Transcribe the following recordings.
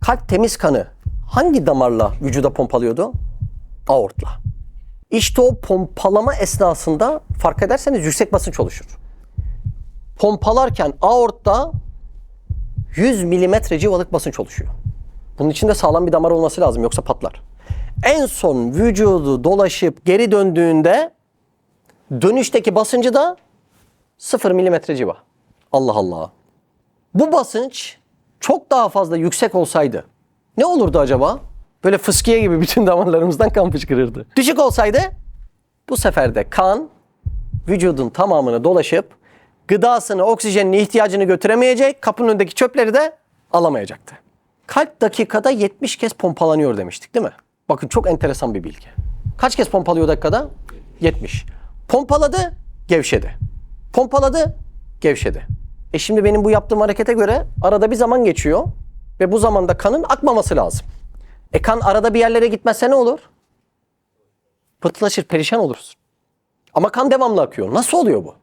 Kalp temiz kanı hangi damarla vücuda pompalıyordu? Aortla. İşte o pompalama esnasında fark ederseniz yüksek basınç oluşur. Pompalarken aortta 100 milimetre civalık basınç oluşuyor. Bunun için de sağlam bir damar olması lazım yoksa patlar. En son vücudu dolaşıp geri döndüğünde dönüşteki basıncı da 0 milimetre civa. Allah Allah. Bu basınç çok daha fazla yüksek olsaydı ne olurdu acaba? Böyle fıskiye gibi bütün damarlarımızdan kan fışkırırdı. Düşük olsaydı bu sefer de kan vücudun tamamını dolaşıp gıdasını, oksijenini, ihtiyacını götüremeyecek, kapının önündeki çöpleri de alamayacaktı. Kalp dakikada 70 kez pompalanıyor demiştik değil mi? Bakın çok enteresan bir bilgi. Kaç kez pompalıyor dakikada? 70. Pompaladı, gevşedi. Pompaladı, gevşedi. E şimdi benim bu yaptığım harekete göre arada bir zaman geçiyor ve bu zamanda kanın akmaması lazım. E kan arada bir yerlere gitmezse ne olur? Pıhtılaşır, perişan oluruz. Ama kan devamlı akıyor. Nasıl oluyor bu?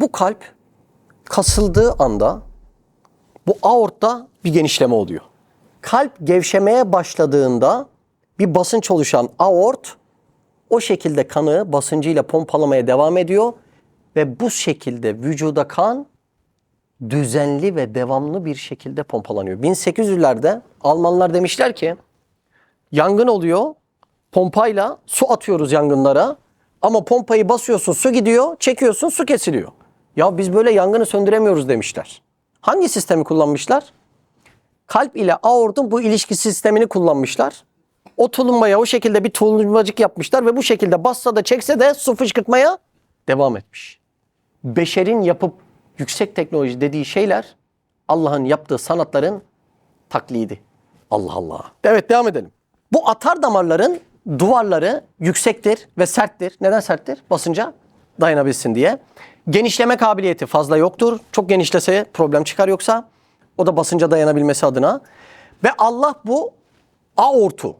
Bu kalp kasıldığı anda bu aortta bir genişleme oluyor. Kalp gevşemeye başladığında bir basınç oluşan aort o şekilde kanı basıncıyla pompalamaya devam ediyor ve bu şekilde vücuda kan düzenli ve devamlı bir şekilde pompalanıyor. 1800'lerde Almanlar demişler ki yangın oluyor. Pompayla su atıyoruz yangınlara. Ama pompayı basıyorsun su gidiyor, çekiyorsun su kesiliyor. Ya biz böyle yangını söndüremiyoruz demişler. Hangi sistemi kullanmışlar? Kalp ile aortun bu ilişki sistemini kullanmışlar. O tulumbaya o şekilde bir tulumbacık yapmışlar ve bu şekilde bassa da çekse de su fışkırtmaya devam etmiş. Beşerin yapıp yüksek teknoloji dediği şeyler Allah'ın yaptığı sanatların taklidi. Allah Allah. Evet devam edelim. Bu atar damarların duvarları yüksektir ve serttir. Neden serttir? Basınca dayanabilsin diye. Genişleme kabiliyeti fazla yoktur. Çok genişlese problem çıkar yoksa. O da basınca dayanabilmesi adına. Ve Allah bu aortu,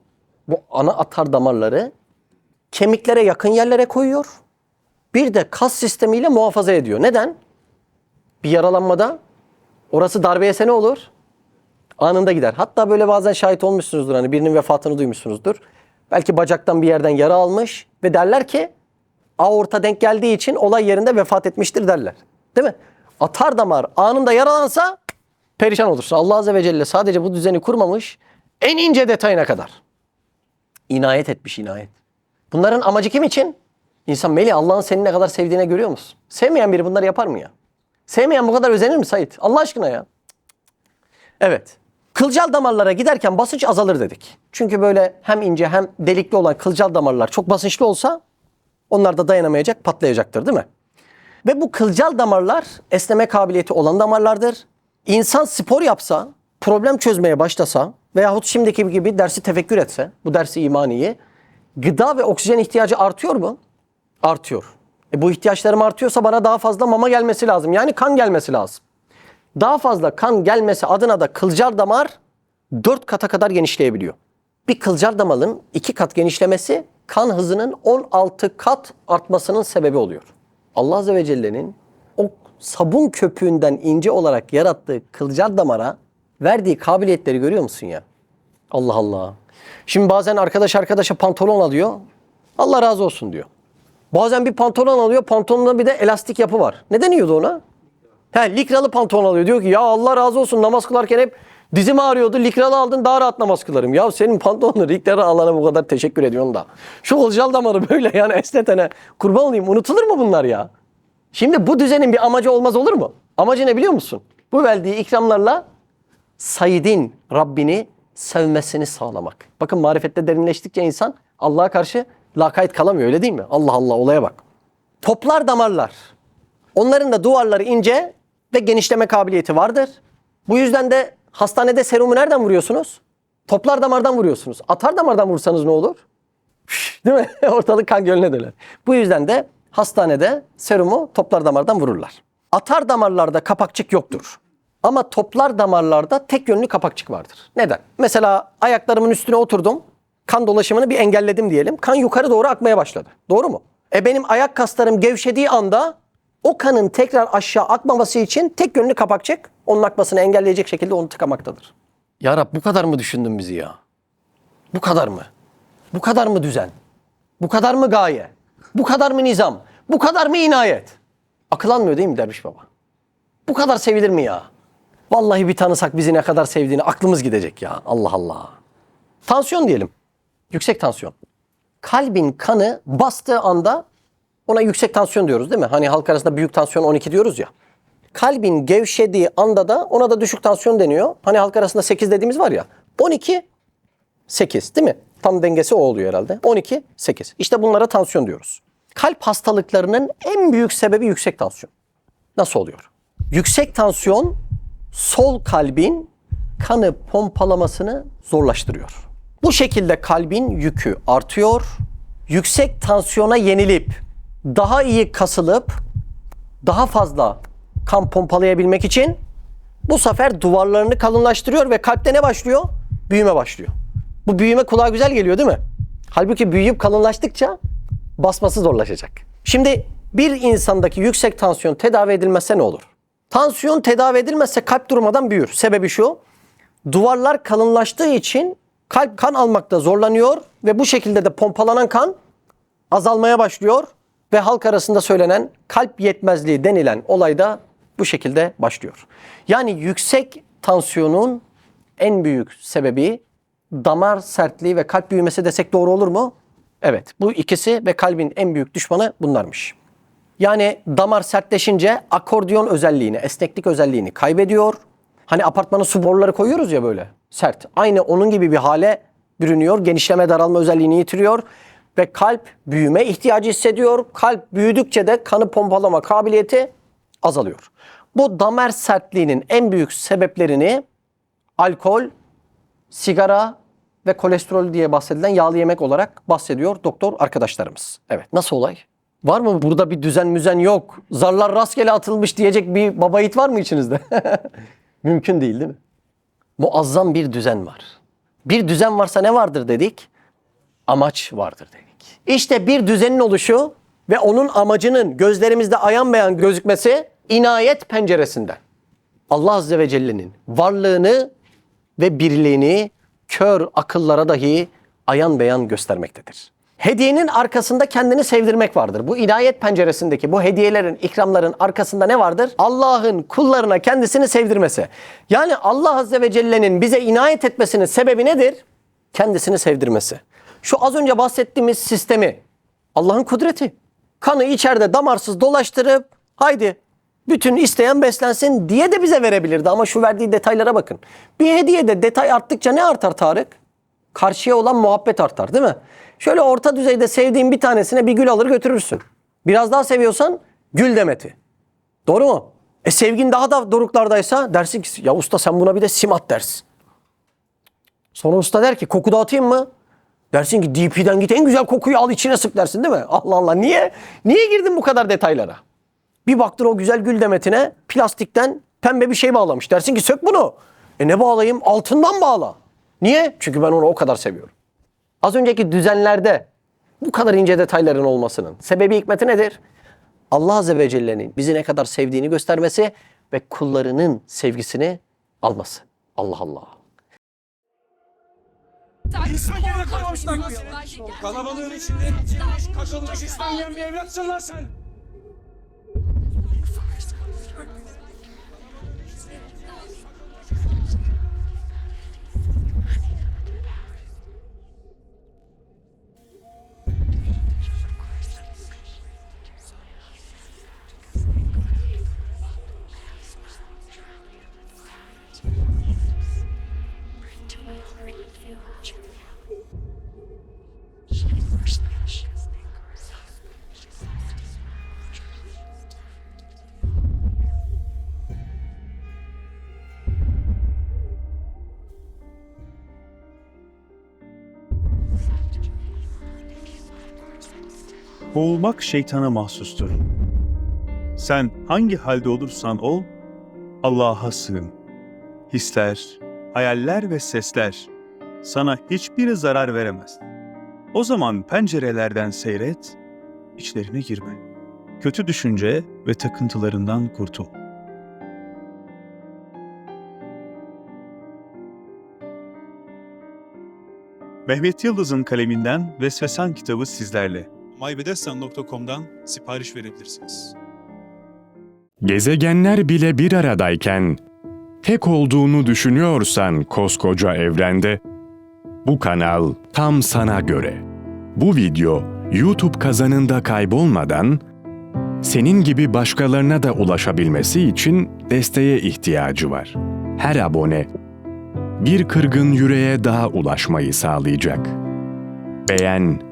bu ana atar damarları kemiklere yakın yerlere koyuyor. Bir de kas sistemiyle muhafaza ediyor. Neden? Bir yaralanmada orası darbe yese ne olur? Anında gider. Hatta böyle bazen şahit olmuşsunuzdur hani birinin vefatını duymuşsunuzdur. Belki bacaktan bir yerden yara almış ve derler ki aorta denk geldiği için olay yerinde vefat etmiştir derler. Değil mi? Atar damar anında yaralansa perişan olursun. Allah Azze ve Celle sadece bu düzeni kurmamış en ince detayına kadar. İnayet etmiş inayet. Bunların amacı kim için? İnsan Melih Allah'ın seni ne kadar sevdiğine görüyor musun? Sevmeyen biri bunları yapar mı ya? Sevmeyen bu kadar özenir mi Sait? Allah aşkına ya. Evet. Kılcal damarlara giderken basınç azalır dedik. Çünkü böyle hem ince hem delikli olan kılcal damarlar çok basınçlı olsa onlar da dayanamayacak, patlayacaktır değil mi? Ve bu kılcal damarlar esneme kabiliyeti olan damarlardır. İnsan spor yapsa, problem çözmeye başlasa veyahut şimdiki gibi dersi tefekkür etse, bu dersi imaniyi, gıda ve oksijen ihtiyacı artıyor mu? Artıyor. E bu ihtiyaçlarım artıyorsa bana daha fazla mama gelmesi lazım. Yani kan gelmesi lazım. Daha fazla kan gelmesi adına da kılcal damar 4 kata kadar genişleyebiliyor. Bir kılcal damarın 2 kat genişlemesi kan hızının 16 kat artmasının sebebi oluyor. Allah Azze ve Celle'nin o sabun köpüğünden ince olarak yarattığı kılcal damara verdiği kabiliyetleri görüyor musun ya? Allah Allah. Şimdi bazen arkadaş arkadaşa pantolon alıyor. Allah razı olsun diyor. Bazen bir pantolon alıyor. Pantolonda bir de elastik yapı var. Ne deniyordu ona? He likralı pantolon alıyor. Diyor ki ya Allah razı olsun namaz kılarken hep dizim ağrıyordu. Likralı aldın daha rahat namaz kılarım. Ya senin pantolonunu likralı alana bu kadar teşekkür ediyorsun da. Şu kılcal damarı böyle yani esnetene kurban olayım. Unutulur mu bunlar ya? Şimdi bu düzenin bir amacı olmaz olur mu? Amacı ne biliyor musun? Bu verdiği ikramlarla Said'in Rabbini sevmesini sağlamak. Bakın marifette derinleştikçe insan Allah'a karşı lakayt kalamıyor öyle değil mi? Allah Allah olaya bak. Toplar damarlar. Onların da duvarları ince ve genişleme kabiliyeti vardır. Bu yüzden de hastanede serumu nereden vuruyorsunuz? Toplar damardan vuruyorsunuz. Atar damardan vursanız ne olur? Değil mi? Ortalık kan gölüne döner. Bu yüzden de hastanede serumu toplar damardan vururlar. Atar damarlarda kapakçık yoktur. Ama toplar damarlarda tek yönlü kapakçık vardır. Neden? Mesela ayaklarımın üstüne oturdum. Kan dolaşımını bir engelledim diyelim. Kan yukarı doğru akmaya başladı. Doğru mu? E benim ayak kaslarım gevşediği anda o kanın tekrar aşağı akmaması için tek yönlü kapakçık onun akmasını engelleyecek şekilde onu tıkamaktadır. Ya Rab bu kadar mı düşündün bizi ya? Bu kadar mı? Bu kadar mı düzen? Bu kadar mı gaye? Bu kadar mı nizam? Bu kadar mı inayet? Akıl almıyor değil mi derviş baba? Bu kadar sevilir mi ya? Vallahi bir tanısak bizi ne kadar sevdiğini aklımız gidecek ya. Allah Allah. Tansiyon diyelim. Yüksek tansiyon. Kalbin kanı bastığı anda ona yüksek tansiyon diyoruz değil mi? Hani halk arasında büyük tansiyon 12 diyoruz ya. Kalbin gevşediği anda da ona da düşük tansiyon deniyor. Hani halk arasında 8 dediğimiz var ya. 12 8 değil mi? Tam dengesi o oluyor herhalde. 12 8. İşte bunlara tansiyon diyoruz. Kalp hastalıklarının en büyük sebebi yüksek tansiyon. Nasıl oluyor? Yüksek tansiyon sol kalbin kanı pompalamasını zorlaştırıyor. Bu şekilde kalbin yükü artıyor. Yüksek tansiyona yenilip daha iyi kasılıp daha fazla kan pompalayabilmek için bu sefer duvarlarını kalınlaştırıyor ve kalpte ne başlıyor? Büyüme başlıyor. Bu büyüme kulağa güzel geliyor değil mi? Halbuki büyüyüp kalınlaştıkça basması zorlaşacak. Şimdi bir insandaki yüksek tansiyon tedavi edilmezse ne olur? Tansiyon tedavi edilmezse kalp durmadan büyür. Sebebi şu. Duvarlar kalınlaştığı için kalp kan almakta zorlanıyor ve bu şekilde de pompalanan kan azalmaya başlıyor ve halk arasında söylenen kalp yetmezliği denilen olay da bu şekilde başlıyor. Yani yüksek tansiyonun en büyük sebebi damar sertliği ve kalp büyümesi desek doğru olur mu? Evet. Bu ikisi ve kalbin en büyük düşmanı bunlarmış. Yani damar sertleşince akordiyon özelliğini, esneklik özelliğini kaybediyor. Hani apartmanın su boruları koyuyoruz ya böyle sert. Aynı onun gibi bir hale bürünüyor. Genişleme daralma özelliğini yitiriyor. Ve kalp büyüme ihtiyacı hissediyor. Kalp büyüdükçe de kanı pompalama kabiliyeti azalıyor. Bu damar sertliğinin en büyük sebeplerini alkol, sigara ve kolesterol diye bahsedilen yağlı yemek olarak bahsediyor doktor arkadaşlarımız. Evet nasıl olay? Var mı burada bir düzen müzen yok? Zarlar rastgele atılmış diyecek bir baba yiğit var mı içinizde? Mümkün değil değil mi? Muazzam bir düzen var. Bir düzen varsa ne vardır dedik? Amaç vardır dedik. İşte bir düzenin oluşu ve onun amacının gözlerimizde ayan beyan gözükmesi inayet penceresinden. Allah Azze ve Celle'nin varlığını ve birliğini kör akıllara dahi ayan beyan göstermektedir. Hediyenin arkasında kendini sevdirmek vardır. Bu inayet penceresindeki bu hediyelerin, ikramların arkasında ne vardır? Allah'ın kullarına kendisini sevdirmesi. Yani Allah Azze ve Celle'nin bize inayet etmesinin sebebi nedir? Kendisini sevdirmesi. Şu az önce bahsettiğimiz sistemi Allah'ın kudreti. Kanı içeride damarsız dolaştırıp haydi bütün isteyen beslensin diye de bize verebilirdi ama şu verdiği detaylara bakın. Bir hediyede detay arttıkça ne artar Tarık? Karşıya olan muhabbet artar değil mi? Şöyle orta düzeyde sevdiğin bir tanesine bir gül alır götürürsün. Biraz daha seviyorsan gül demeti. Doğru mu? E sevgin daha da doruklardaysa dersin ki ya usta sen buna bir de simat dersin. Sonra usta der ki koku dağıtayım mı? Dersin ki DP'den git en güzel kokuyu al içine sık dersin değil mi? Allah Allah niye? Niye girdin bu kadar detaylara? Bir baktın o güzel gül demetine plastikten pembe bir şey bağlamış. Dersin ki sök bunu. E ne bağlayayım? Altından bağla. Niye? Çünkü ben onu o kadar seviyorum. Az önceki düzenlerde bu kadar ince detayların olmasının sebebi hikmeti nedir? Allah Azze ve Celle'nin bizi ne kadar sevdiğini göstermesi ve kullarının sevgisini alması. Allah Allah. İsmi gene kalmışlar. Kalabalığın içinde eğitilmiş, kakılmış istenmeyen bir evlatsın lan sen. Boğulmak şeytana mahsustur. Sen hangi halde olursan ol, Allah'a sığın. Hisler, hayaller ve sesler sana hiçbir zarar veremez. O zaman pencerelerden seyret, içlerine girme. Kötü düşünce ve takıntılarından kurtul. Mehmet Yıldız'ın kaleminden Vesvesan kitabı sizlerle. mybedestan.com'dan sipariş verebilirsiniz. Gezegenler bile bir aradayken tek olduğunu düşünüyorsan koskoca evrende bu kanal tam sana göre. Bu video YouTube kazanında kaybolmadan senin gibi başkalarına da ulaşabilmesi için desteğe ihtiyacı var. Her abone bir kırgın yüreğe daha ulaşmayı sağlayacak. Beğen,